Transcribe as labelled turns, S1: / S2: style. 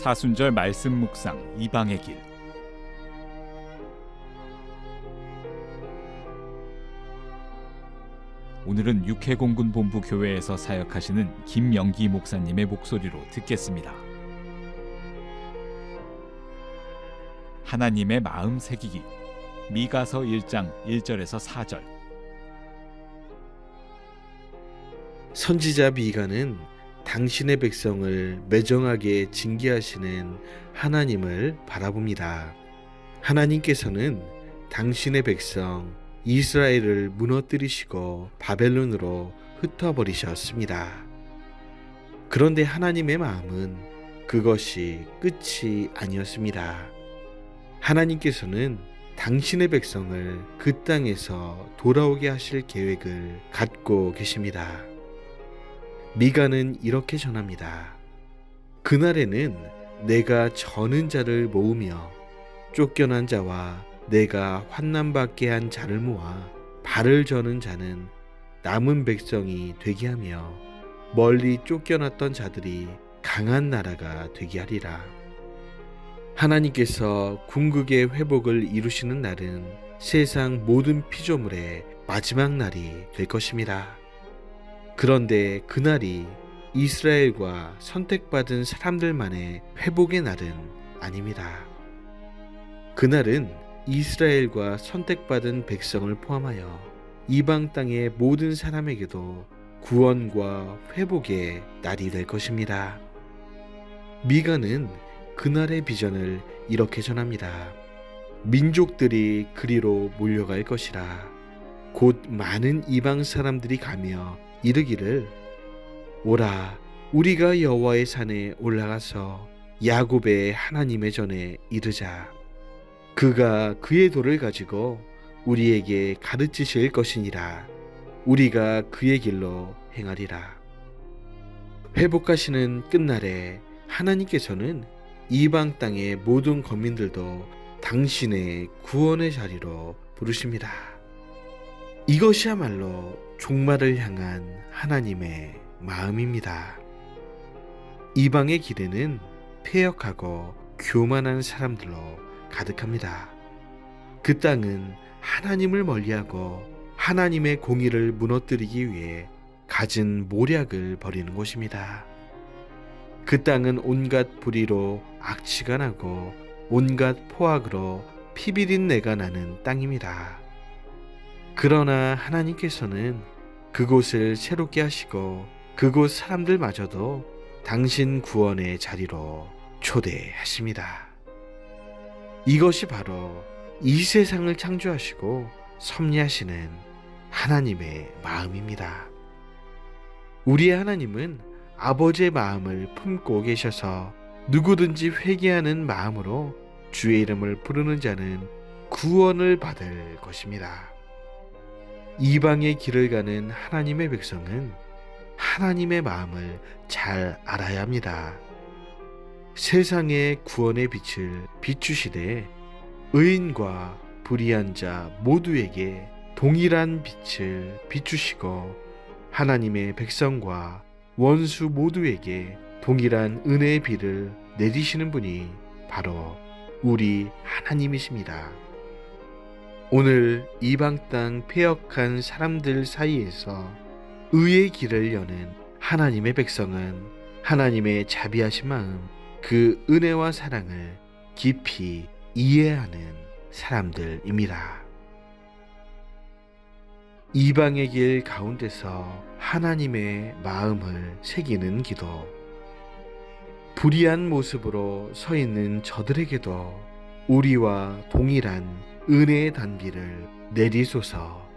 S1: 사순절 말씀 묵상 이방의 길 오늘은 육해공군 본부 교회에서 사역하시는 김영기 목사님의 목소리로 듣겠습니다. 하나님의 마음 새기기 미가서 1장 1절에서 4절
S2: 선지자 미가는 당신의 백성을 매정하게 징계하시는 하나님을 바라봅니다. 하나님께서는 당신의 백성 이스라엘을 무너뜨리시고 바벨론으로 흩어버리셨습니다. 그런데 하나님의 마음은 그것이 끝이 아니었습니다. 하나님께서는 당신의 백성을 그 땅에서 돌아오게 하실 계획을 갖고 계십니다. 미가는 이렇게 전합니다. 그날에는 내가 저는 자를 모으며 쫓겨난 자와 내가 환난받게 한 자를 모아 발을 저는 자는 남은 백성이 되게 하며 멀리 쫓겨났던 자들이 강한 나라가 되게 하리라. 하나님께서 궁극의 회복을 이루시는 날은 세상 모든 피조물의 마지막 날이 될 것입니다. 그런데 그날이 이스라엘과 선택받은 사람들만의 회복의 날은 아닙니다. 그날은 이스라엘과 선택받은 백성을 포함하여 이방 땅의 모든 사람에게도 구원과 회복의 날이 될 것입니다. 미가는 그날의 비전을 이렇게 전합니다. 민족들이 그리로 몰려갈 것이라. 곧 많은 이방 사람들이 가며 이르기를 오라 우리가 여호와의 산에 올라가서 야곱의 하나님의 전에 이르자. 그가 그의 돌을 가지고 우리에게 가르치실 것이니라. 우리가 그의 길로 행하리라. 회복하시는 끝날에 하나님께서는 이방 땅의 모든 거민들도 당신의 구원의 자리로 부르십니다. 이것이야말로 종말을 향한 하나님의 마음입니다. 이방의 길에는 폐역하고 교만한 사람들로 가득합니다. 그 땅은 하나님을 멀리하고 하나님의 공의를 무너뜨리기 위해 갖은 모략을 벌이는 곳입니다. 그 땅은 온갖 불의로 악취가 나고 온갖 포악으로 피비린내가 나는 땅입니다. 그러나 하나님께서는 그곳을 새롭게 하시고 그곳 사람들마저도 당신 구원의 자리로 초대하십니다. 이것이 바로 이 세상을 창조하시고 섭리하시는 하나님의 마음입니다. 우리의 하나님은 아버지의 마음을 품고 계셔서 누구든지 회개하는 마음으로 주의 이름을 부르는 자는 구원을 받을 것입니다. 이방의 길을 가는 하나님의 백성은 하나님의 마음을 잘 알아야 합니다. 세상의 구원의 빛을 비추시되 의인과 불의한 자 모두에게 동일한 빛을 비추시고 하나님의 백성과 원수 모두에게 동일한 은혜의 비를 내리시는 분이 바로 우리 하나님이십니다. 오늘 이방 땅 폐역한 사람들 사이에서 의의 길을 여는 하나님의 백성은 하나님의 자비하신 마음, 그 은혜와 사랑을 깊이 이해하는 사람들입니다. 이방의 길 가운데서 하나님의 마음을 새기는 기도. 불의한 모습으로 서 있는 저들에게도 우리와 동일한 은혜의 단비를 내리소서